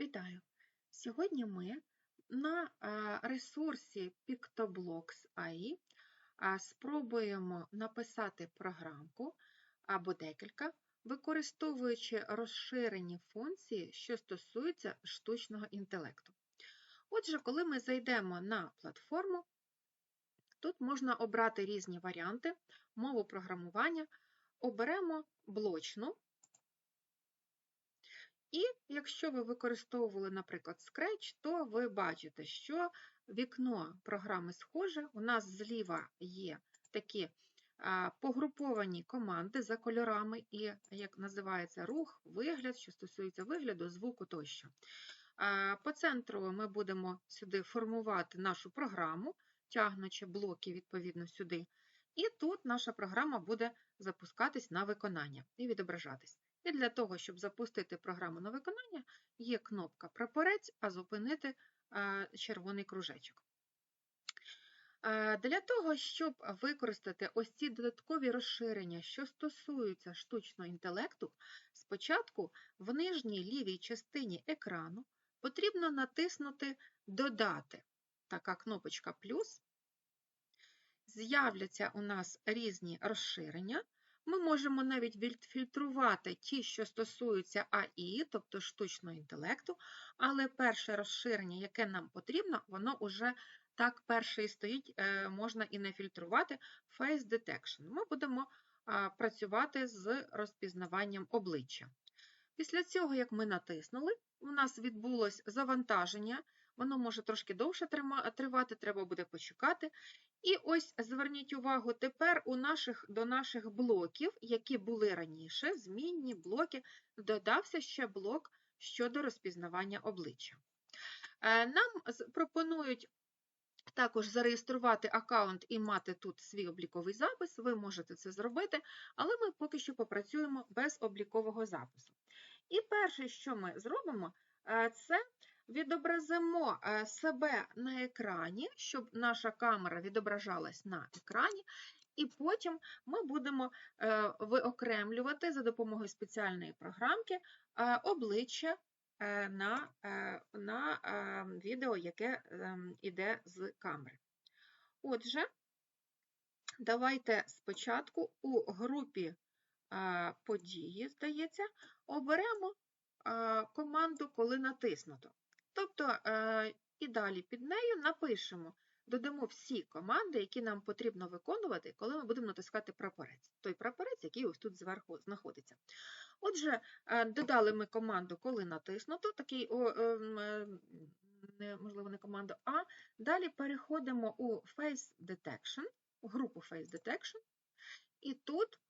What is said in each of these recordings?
Вітаю! Сьогодні ми на ресурсі PictoBlocks AI спробуємо написати програмку або декілька, використовуючи розширені функції, що стосуються штучного інтелекту. Отже, коли ми зайдемо на платформу, тут можна обрати різні варіанти, мову програмування, оберемо блочну. І якщо ви використовували, наприклад, Scratch, то ви бачите, що вікно програми схоже. У нас зліва є такі погруповані команди за кольорами, і, як називається, рух, вигляд, що стосується вигляду, звуку тощо. По центру ми будемо сюди формувати нашу програму, тягнучи блоки відповідно сюди. І тут наша програма буде запускатись на виконання і відображатись. І для того, щоб запустити програму на виконання, є кнопка Прапорець, а зупинити е, червоний кружечок. Е, Для того, щоб використати ось ці додаткові розширення, що стосуються штучного інтелекту, спочатку в нижній лівій частині екрану потрібно натиснути Додати. Така кнопочка плюс. З'являться у нас різні розширення. Ми можемо навіть відфільтрувати ті, що стосуються АІ, тобто штучного інтелекту, але перше розширення, яке нам потрібно, воно вже так перше і стоїть, е, можна і не фільтрувати Face Detection. Ми будемо працювати з розпізнаванням обличчя. Після цього, як ми натиснули, у нас відбулось завантаження, воно може трошки довше тривати, треба буде почекати. І ось зверніть увагу, тепер у наших, до наших блоків, які були раніше, змінні блоки, додався ще блок щодо розпізнавання обличчя. Е, нам пропонують також зареєструвати аккаунт і мати тут свій обліковий запис, ви можете це зробити, але ми поки що попрацюємо без облікового запису. І перше, що ми зробимо, е, це відобразимо е, себе на екрані, щоб наша камера відображалась на екрані, і потім ми будемо е, виокремлювати за допомогою спеціальної програмки обличчя на, на відео, яке йде з камери. Отже, давайте спочатку у групі події, здається, оберемо команду, коли натиснуто. Тобто, і далі під нею напишемо, додамо всі команди, які нам потрібно виконувати, коли ми будемо натискати прапорець. Той прапорець, який ось тут зверху знаходиться. Отже, додали ми команду, коли натиснуто, такий, ем, е, можливо, не команду, а далі переходимо у Face Detection, групу Face Detection, і тут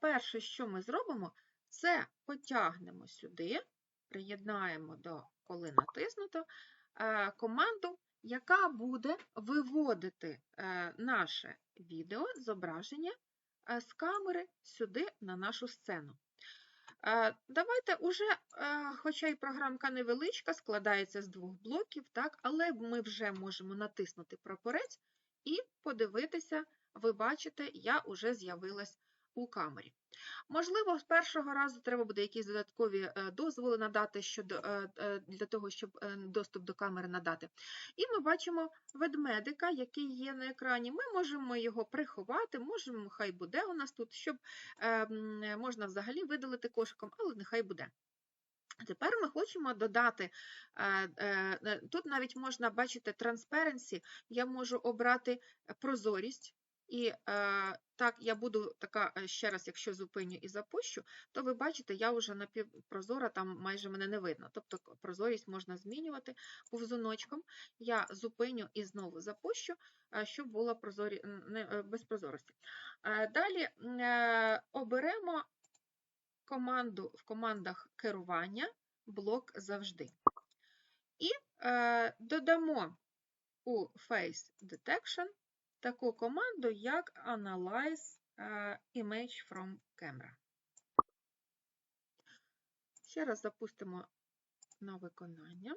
перше, що ми зробимо, це потягнемо сюди, приєднаємо до коли натиснуто, е, команду, яка буде виводити е, наше відео, зображення е, з камери сюди на нашу сцену. Давайте уже, хоча і програмка невеличка, складається з двох блоків, так, але ми вже можемо натиснути прапорець і подивитися, ви бачите, я вже з'явилась у камері. Можливо, з першого разу треба буде якісь додаткові е, дозволи надати щодо, е, е, для того, щоб доступ до камери надати. І ми бачимо ведмедика, який є на екрані. Ми можемо його приховати, можемо, хай буде у нас тут, щоб можна взагалі видалити кошиком, але нехай буде. Тепер ми хочемо додати, тут навіть можна бачити transparency, я можу обрати прозорість, і е, так, я буду така, е, ще раз, якщо зупиню і запущу, то ви бачите, я вже напівпрозора, там майже мене не видно. Тобто прозорість можна змінювати повзуночком. Я зупиню і знову запущу, е, щоб було прозорі, не, е, без прозорості. Е, далі оберемо команду в командах керування блок завжди. І додамо у Face Detection таку команду, як Analyze е, Image from Camera. Ще раз запустимо на виконання.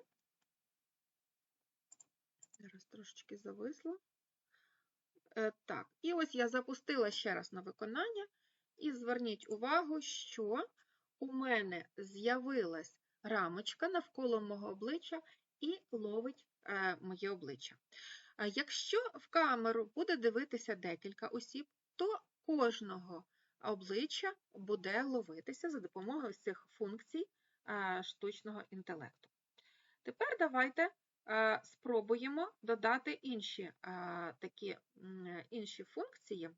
Зараз трошечки зависло. Е, так, і ось я запустила ще раз на виконання, і зверніть увагу, що у мене з'явилась рамочка навколо мого обличчя і ловить е, моє обличчя. Якщо в камеру буде дивитися декілька осіб, то кожного обличчя буде ловитися за допомогою цих функцій е, штучного інтелекту. Тепер давайте е, спробуємо додати інші е, такі інші функції.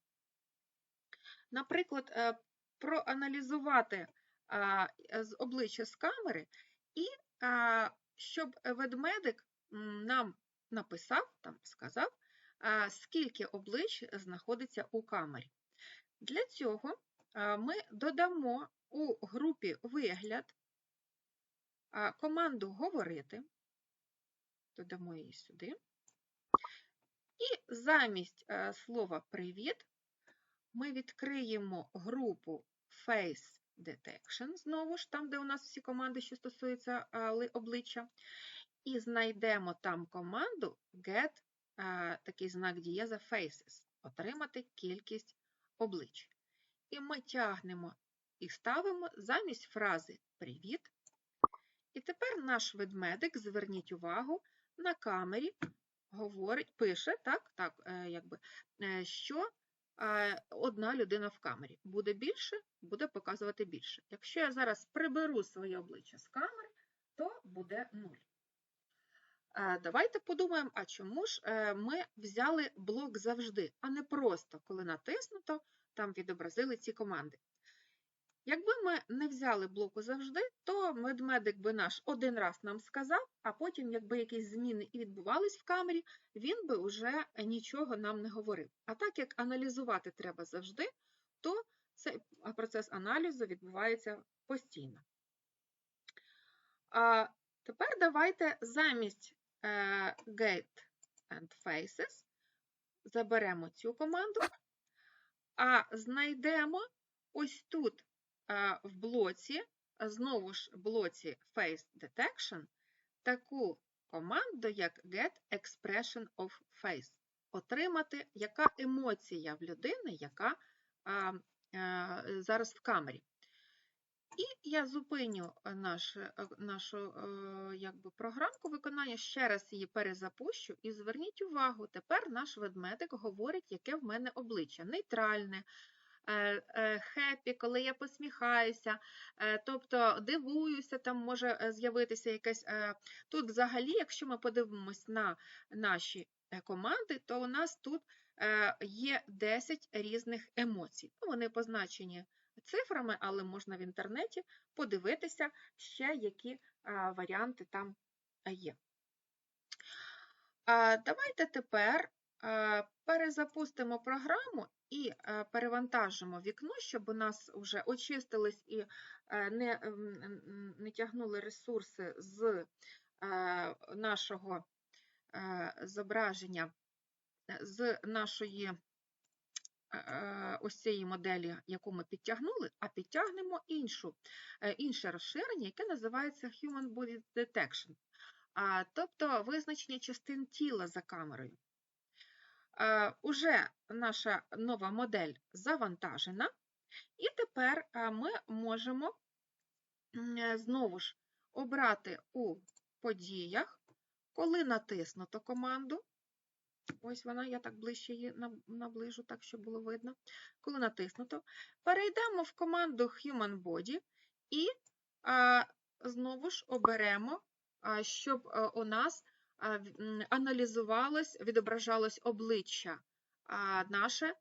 Наприклад, проаналізувати з обличчя з камери, і щоб ведмедик нам написав, там сказав, скільки облич знаходиться у камері. Для цього ми додамо у групі вигляд команду говорити, додамо її сюди, і замість слова привіт ми відкриємо групу Face Detection, знову ж там, де у нас всі команди, що стосуються обличчя, і знайдемо там команду get, а, такий знак дієза faces, отримати кількість облич. І ми тягнемо і ставимо замість фрази Привіт. І тепер наш ведмедик, зверніть увагу, на камері говорить, пише, так, так, е, якби, е, що е, одна людина в камері. Буде більше, буде показувати більше. Якщо я зараз приберу своє обличчя з камери, то буде 0. Давайте подумаємо, а чому ж е, ми взяли блок завжди, а не просто, коли натиснуто, там відобразили ці команди. Якби ми не взяли блоку завжди, то медмедик би наш один раз нам сказав, а потім, якби якісь зміни і відбувались в камері, він би вже нічого нам не говорив. А так як аналізувати треба завжди, то цей процес аналізу відбувається постійно. А тепер давайте замість get and faces заберемо цю команду, а знайдемо ось тут е, в блоці, знову ж блоці Face Detection, таку команду, як Get Expression of Face. Отримати, яка емоція в людини, яка а, зараз в камері. І я зупиню наш, е, нашу е, якби, програмку виконання, ще раз її перезапущу, і зверніть увагу, тепер наш ведмедик говорить, яке в мене обличчя. Нейтральне, хеппі, коли я посміхаюся, е, тобто дивуюся, там може е, з'явитися якесь. е, Тут взагалі, якщо ми подивимось на наші е, команди, то у нас тут е, є 10 різних емоцій. Ну, Вони позначені цифрами, але можна в інтернеті подивитися ще, які варіанти там е, є. Давайте тепер перезапустимо програму і е, перевантажимо вікно, щоб у нас вже очистились і е, не, не тягнули ресурси з нашого зображення, з нашої е, ось цієї моделі, яку ми підтягнули, а підтягнемо іншу, е, інше розширення, яке називається Human Body Detection, тобто визначення частин тіла за камерою. Е, Уже наша нова модель завантажена, і тепер е, ми можемо е, знову ж обрати у подіях, коли натиснуто команду. Ось вона, я так ближче її наближу, так, щоб було видно. Коли натиснуто, перейдемо в команду Human Body і а, знову ж оберемо, а, щоб а, у нас а, аналізувалось, відображалось обличчя а, наше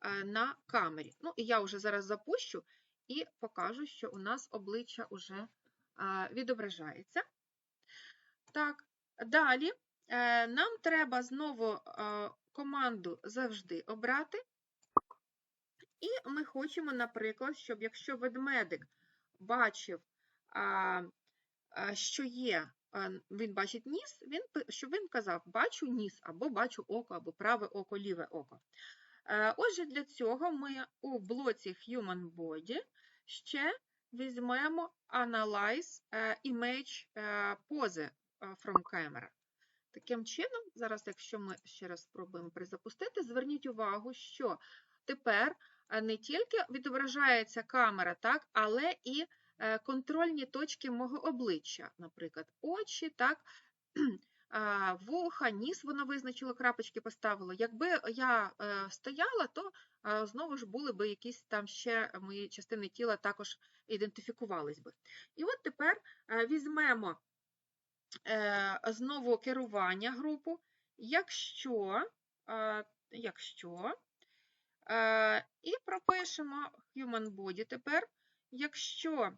а, на камері. Ну, і я вже зараз запущу і покажу, що у нас обличчя вже а, відображається. Так, далі е, нам треба знову е, команду завжди обрати. І ми хочемо, наприклад, щоб якщо ведмедик бачив, що є, він бачить ніс, він, щоб він казав бачу ніс, або бачу око, або праве око, ліве око. Е, Отже, для цього ми у блоці Human Body ще візьмемо Analyze е, Image е, Pose е, from Camera. Таким чином, зараз, якщо ми ще раз спробуємо перезапустити, зверніть увагу, що тепер е, не тільки відображається камера, так, але і е, контрольні точки мого обличчя, наприклад, очі, так, вуха, ніс воно визначило, крапочки поставило. Якби я е, стояла, то знову ж були би якісь там ще мої частини тіла також ідентифікувались би. І от тепер візьмемо знову керування групу, якщо, е, якщо е, і пропишемо human body тепер, якщо, е,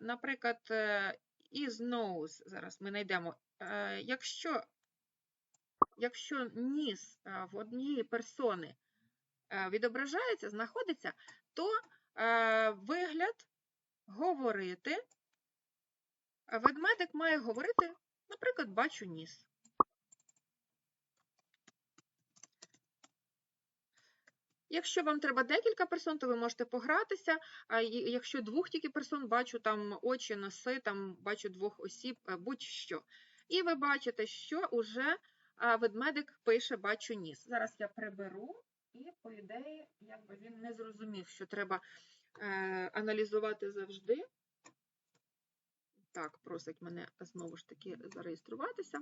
наприклад, е, is nose, зараз ми знайдемо, е, якщо, якщо ніс е, в однієї персони е, відображається, знаходиться, то е, вигляд говорити, ведмедик має говорити, наприклад, бачу ніс. Якщо вам треба декілька персон, то ви можете погратися. А якщо двох тільки персон, бачу там очі, носи, там бачу двох осіб, е, будь-що. І ви бачите, що уже ведмедик пише бачу ніс. Зараз я приберу, і, по ідеї, якби він не зрозумів, що треба е, аналізувати завжди. Так, просить мене знову ж таки зареєструватися.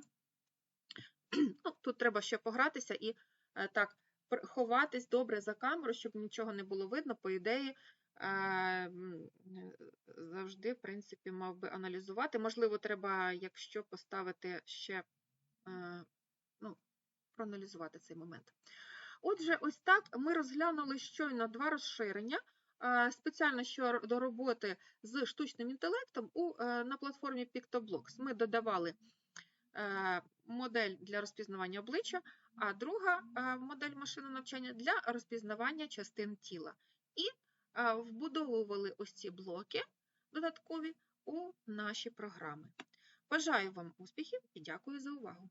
Ну, тут треба ще погратися і е, так ховатись добре за камеру, щоб нічого не було видно. По ідеї, е, е, завжди, в принципі, мав би аналізувати. Можливо, треба, якщо поставити ще, ну, проаналізувати цей момент. Отже, ось так ми розглянули щойно два розширення. Спеціально що до роботи з штучним інтелектом у, е, на платформі PictoBlocks ми додавали е, модель для розпізнавання обличчя, а друга е, модель машинного навчання для розпізнавання частин тіла. І вбудовували ось ці блоки додаткові у наші програми. Бажаю вам успіхів і дякую за увагу!